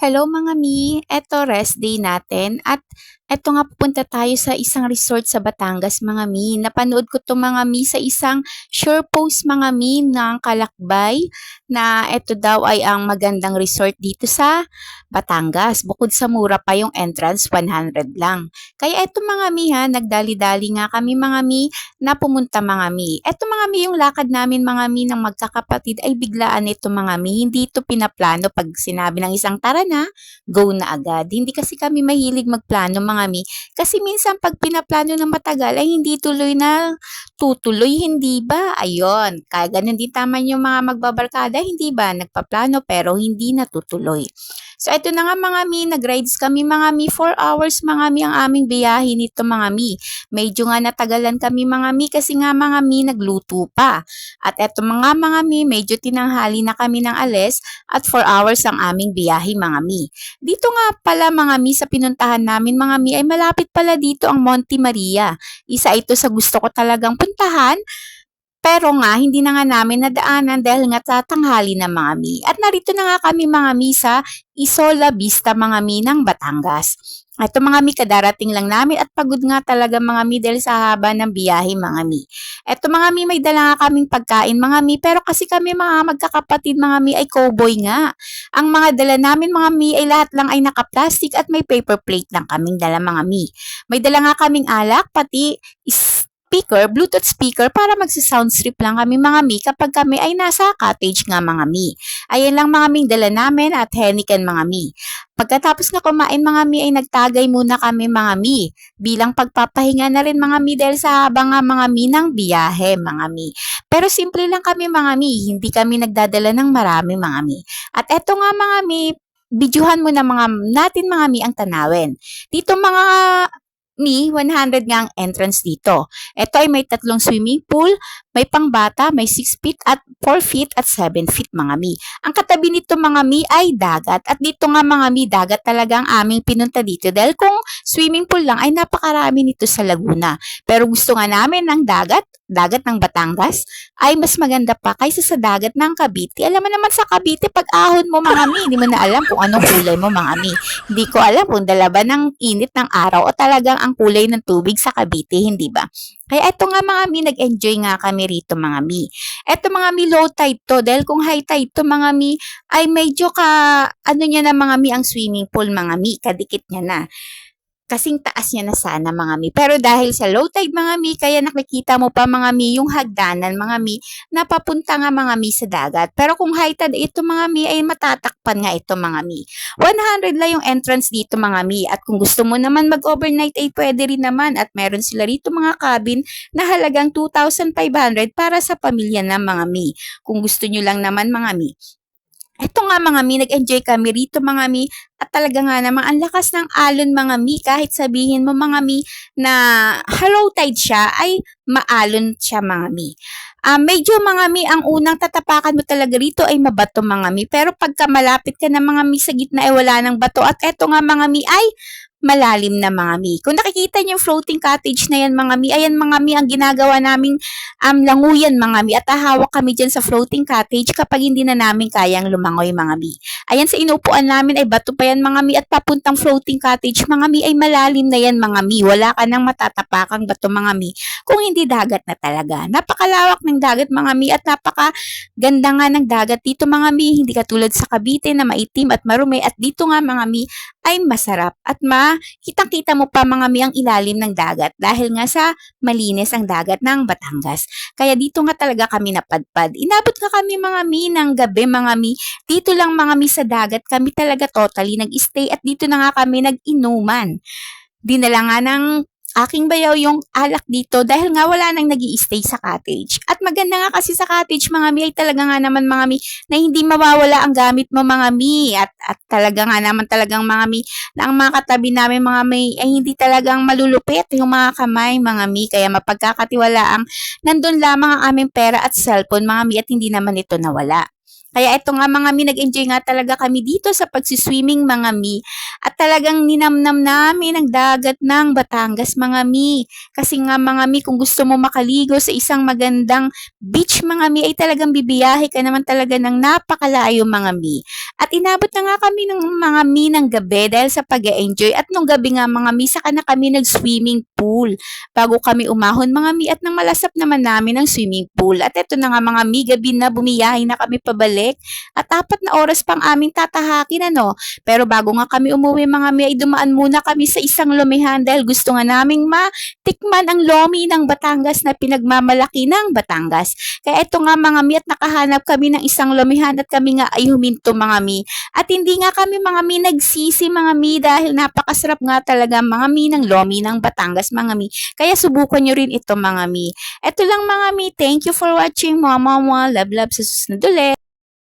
Hello mga mi, eto rest day natin. At eto nga pupunta tayo sa isang resort sa Batangas mga mi. Napanood ko to mga mi sa isang sure post mga mi ng Kalakbay na eto daw ay ang magandang resort dito sa Batangas. Bukod sa mura pa yung entrance, 100 lang. Kaya eto mga mi ha, nagdali-dali nga kami mga mi na pumunta mga mi. Eto mga mi yung lakad namin mga mi ng magkakapatid ay biglaan ito mga mi. Hindi ito pinaplano pag sinabi ng isang tara na, go na agad. Hindi kasi kami mahilig magplano mga mi. Kasi minsan pag pinaplano ng matagal ay hindi tuloy na tutuloy, hindi ba? Ayon, kaya ganun din tama yung mga magbabarkada, hindi ba? Nagpaplano pero hindi natutuloy. So, ito na nga mga mi, nag-rides kami mga mi, 4 hours mga mi ang aming biyahe nito mga mi. Medyo nga natagalan kami mga mi kasi nga mga mi nagluto pa. At eto mga mga mi, medyo tinanghali na kami ng alis at 4 hours ang aming biyahe mga mi. Dito nga pala mga mi sa pinuntahan namin mga mi ay malapit pala dito ang Monte Maria. Isa ito sa gusto ko talagang puntahan pero nga, hindi na nga namin nadaanan dahil nga tatanghali na mga mi. At narito na nga kami mga mi sa Isola Vista mga mi ng Batangas. Ito mga mi, kadarating lang namin at pagod nga talaga mga mi dahil sa haba ng biyahe mga mi. Ito mga mi, may dala nga kaming pagkain mga mi, pero kasi kami mga magkakapatid mga mi ay cowboy nga. Ang mga dala namin mga mi ay lahat lang ay naka-plastic at may paper plate lang kaming dala mga mi. May dala nga kaming alak, pati is speaker, Bluetooth speaker para magsa-sound strip lang kami mga mi kapag kami ay nasa cottage nga mga mi. Ayan lang mga mi dala namin at Heniken mga mi. Pagkatapos na kumain mga mi ay nagtagay muna kami mga mi bilang pagpapahinga na rin mga mi dahil sa habang nga mga mi ng biyahe mga mi. Pero simple lang kami mga mi, hindi kami nagdadala ng marami mga mi. At eto nga mga mi, bidyuhan mo na mga natin mga mi ang tanawin. Dito mga mi, 100 nga ang entrance dito. Ito ay may tatlong swimming pool, may pangbata, may 6 feet at 4 feet at 7 feet mga mi. Ang katabi nito mga mi ay dagat at dito nga mga mi, dagat talaga ang aming pinunta dito dahil kung swimming pool lang ay napakarami nito sa Laguna. Pero gusto nga namin ng dagat, dagat ng Batangas, ay mas maganda pa kaysa sa dagat ng Cavite. Alam mo naman sa Cavite, pag ahon mo mga mi, hindi mo na alam kung anong kulay mo mga mi. Hindi ko alam kung dala ba ng init ng araw o talagang ang kulay ng tubig sa Cavite, hindi ba? Kaya eto nga mga mi, nag-enjoy nga kami rito mga mi. Eto mga mi, low tide to. Dahil kung high tide to mga mi, ay medyo ka, ano niya na mga mi, ang swimming pool mga mi, kadikit niya na kasing taas niya na sana mga mi. Pero dahil sa low tide mga mi, kaya nakikita mo pa mga mi yung hagdanan mga mi na papunta nga mga mi sa dagat. Pero kung high tide ito mga mi ay matatakpan nga ito mga mi. 100 lang yung entrance dito mga mi. At kung gusto mo naman mag-overnight ay pwede rin naman. At meron sila rito mga cabin na halagang 2,500 para sa pamilya na mga mi. Kung gusto nyo lang naman mga mi. Ito nga mga mi, nag-enjoy kami rito mga mi at talaga nga namang ang lakas ng alon mga mi kahit sabihin mo mga mi na hello tide siya ay maalon siya mga mi. Uh, medyo mga mi, ang unang tatapakan mo talaga rito ay mabato mga mi. Pero pagka malapit ka na mga mi sa gitna ay wala ng bato. At eto nga mga mi ay malalim na mga mi. Kung nakikita niyo yung floating cottage na yan mga mi, ayan mga mi ang ginagawa naming um, languyan mga mi at ahawak kami dyan sa floating cottage kapag hindi na namin kayang lumangoy mga mi. Ayan sa inupuan namin ay bato pa yan mga mi at papuntang floating cottage mga mi ay malalim na yan mga mi. Wala ka nang matatapakang bato mga mi kung hindi dagat na talaga. Napakalawak ng dagat mga mi at napaka ganda nga ng dagat dito mga mi. Hindi katulad sa Cavite na maitim at marumi at dito nga mga mi ay masarap at ma kitang-kita mo pa mga mi ang ilalim ng dagat dahil nga sa malinis ang dagat ng Batangas. Kaya dito nga talaga kami napadpad. Inabot nga kami mga mi ng gabi mga mi. Dito lang mga mi sa dagat kami talaga totally nag-stay at dito na nga kami nag-inuman. Dinala nga ng aking bayaw yung alak dito dahil nga wala nang nag stay sa cottage. At maganda nga kasi sa cottage mga mi ay talaga nga naman mga mi na hindi mawawala ang gamit mo mga mi. At, at talaga nga naman talagang mga mi na ang mga katabi namin mga mi ay hindi talagang malulupit yung mga kamay mga mi. Kaya mapagkakatiwala ang nandun lamang ang aming pera at cellphone mga mi at hindi naman ito nawala. Kaya ito nga mga mi, nag-enjoy nga talaga kami dito sa pagsiswimming mga mi. At talagang ninamnam namin ang dagat ng Batangas mga mi. Kasi nga mga mi, kung gusto mo makaligo sa isang magandang beach mga mi, ay talagang bibiyahe ka naman talaga ng napakalayo mga mi. At inabot na nga kami ng mga mi ng gabi dahil sa pag enjoy At nung gabi nga mga mi, saka na kami nag-swimming pool. Bago kami umahon mga mi at nang malasap naman namin ang swimming pool. At ito na nga mga mi, gabi na bumiyahe na kami pabalik. At apat na oras pang aming tatahakin ano. Pero bago nga kami umuwi mga mi, ay dumaan muna kami sa isang lumihan dahil gusto nga naming matikman ang lomi ng Batangas na pinagmamalaki ng Batangas. Kaya ito nga mga mi at nakahanap kami ng isang lumihan at kami nga ay huminto mga mi. At hindi nga kami mga mi nagsisi mga mi dahil napakasarap nga talaga mga mi ng lomi ng Batangas mga mi. Kaya subukan nyo rin ito mga mi. Ito lang mga mi. Thank you for watching. Mama, mama, love, love sa susunod ulit.